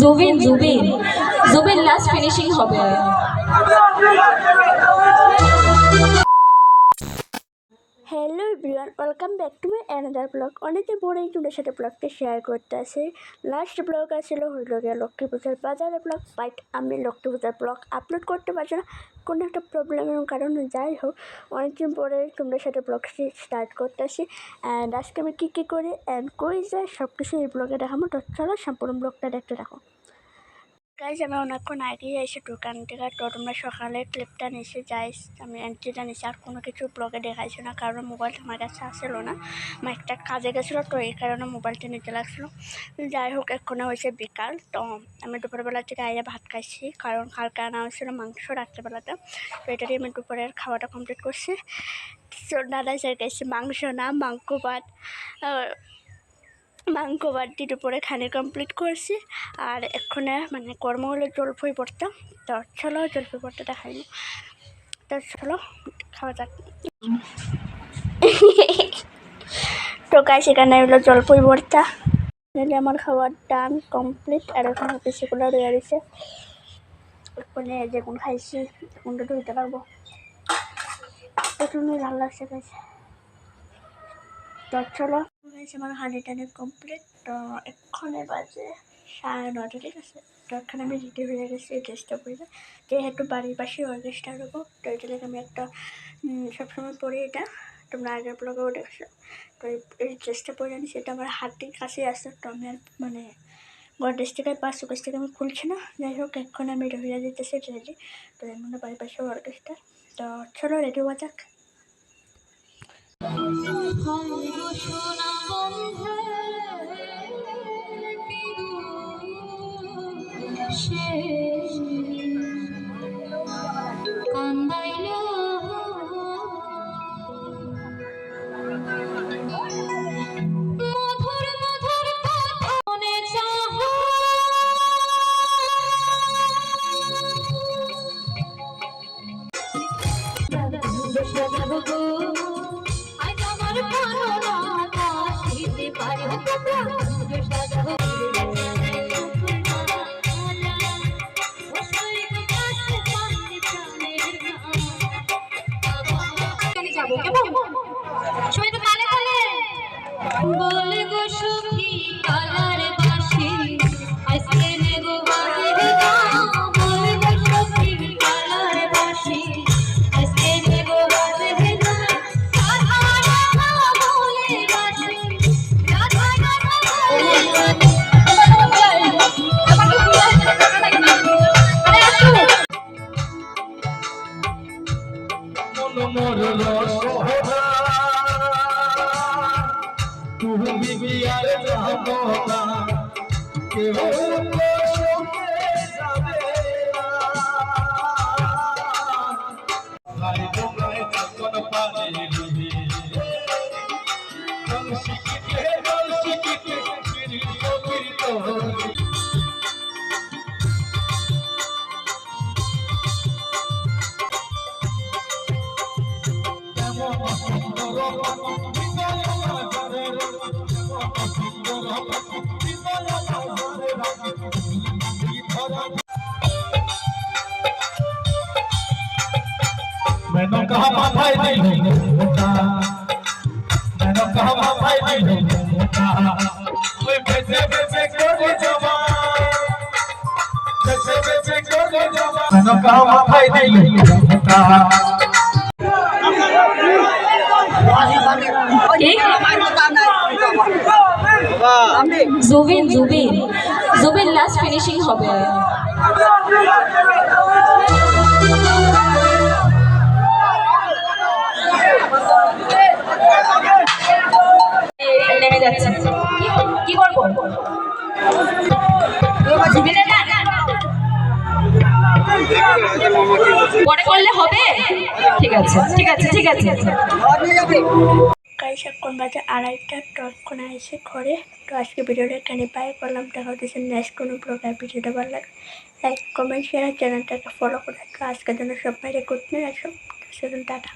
Zubeen Zubeen. Zubeen last finishing হবে। Hello everyone welcome back to my another blog অনেকদিন পরেই তোমাদের সাথে ব্লগটা শেয়ার করতে আসি লাস্ট ব্লগ আসছিল হইল গিয়ে লক্ষ্মী পূজার বাজারে ব্লগ বাট আমি লক্ষ্মী পূজার ব্লগ আপলোড করতে পারছি না। কোনো একটা প্রবলেমের কারণে, যাই হোক, অনেকদিন পরে তোমাদের সাথে ব্লগ স্টার্ট করতে আসি। অ্যান্ড আজকে আমি কী কী করি? অ্যান্ড কই যায় সব কিছু এই ব্লগে দেখাবো। তো চলো, সম্পূর্ণ ব্লগটা দেখতে রাখো গাইজ আমি অনেকক্ষণ আগেই এসে দোকান থেকে তো তোমরা সকালে ক্লিপটা নিচে যাই আমি এন্ট্রিটা নিচে আর কোনো কিছু ব্লগে দেখাইছি না, কারণ মোবাইলটা আমার কাছে আসলো না। আমার একটা কাজে গেছিল, তো এই কারণে মোবাইলটা নিতে লাগছিল। যাই হোক এক্ষণে হয়েছে বিকাল, তো আমি দুপুরবেলা থেকে আইয়া ভাত খাইছি, কারণ কালকে আনা হয়েছিল মাংস রাত্রেবেলাতে, তো এটা দিয়ে আমি দুপুরের খাওয়াটা কমপ্লিট করছি। তো দাদা স্যার মাংস না, মাংস ভাত মাংস দিয়ে দুপুরে খানি কমপ্লিট করছি। আর এক্ষণে মানে কর্ম হলো জলফই পড়তাম তো চলো জলফই পড়তে দেখাই। তো চলো, খাওয়া যাক। তো গাই সেখানে হলো জলফই ভর্তা। নাহলে আমার খাওয়ার ডান কমপ্লিট আর ওখানে পিসিগুলো রয়ে রয়েছে ওখানে যেগুন খাইছি কোনটা ধুইতে পারব। প্রচণ্ড ভালো লাগছে গাইছে তো চলো আমার হানি টানি কমপ্লিট তো এক্ষণে বাজে সাড়ে নটা ঠিক আছে? তো এখানে আমি রেডি হয়ে গেছি ড্রেসটা পরে। যেহেতু বাড়ির পাশে অর্কেস্ট্রা দেবো তো এটা থেকে আমি একটা সবসময় পরি এটা। তোমরা আগের ব্লগেও দেখছ। তো এই- ড্রেসটা পরে আনি সেটা আমার হাতের কাছে আসছে তো আমি আর মানে গডরেজ থেকে বা সুকেশ থেকে আমি খুলছি না। যাই হোক এক্ষণ আমি রেডি হয়ে যেতেছি রেডি তো মধ্যে বাড়ির পাশে অর্কেস্ট্রা তো চলো রেডি হওয়া যাক। মধুর পারে বিবিয়ার রহমতা কেহ শোকে যাবে না ভাই তোমায় যখন পারে রুহি मैंने कहा माथाई नहीं होता मैंने कहा माथाई नहीं होता ओए बेचे बेचे कोरी जमा बेचे बेचे कोरी जमा मैंने कहा माथाई नहीं होता জুবিন জুবিন। জুবিন লাস্ট ফিনিশিং হবে। নেমে যাচ্ছে। কি করব? জুবিনের গান পরে করলে হবে? ঠিক আছে ঠিক আছে ঠিক আছে। গাইস এখন বাজে আড়াইটা তখন এসে ঘরে। তো আজকে ভিডিওটা এখানে বাই করলাম। দেখা হচ্ছে নেক্সট কোনো ব্লগার ভিডিওটা ভালো লাগে লাইক কমেন্ট শেয়ার চ্যানেলটাকে ফলো করে রাখো। আজকের জন্য সবাই গুড নাইট সব টাটা।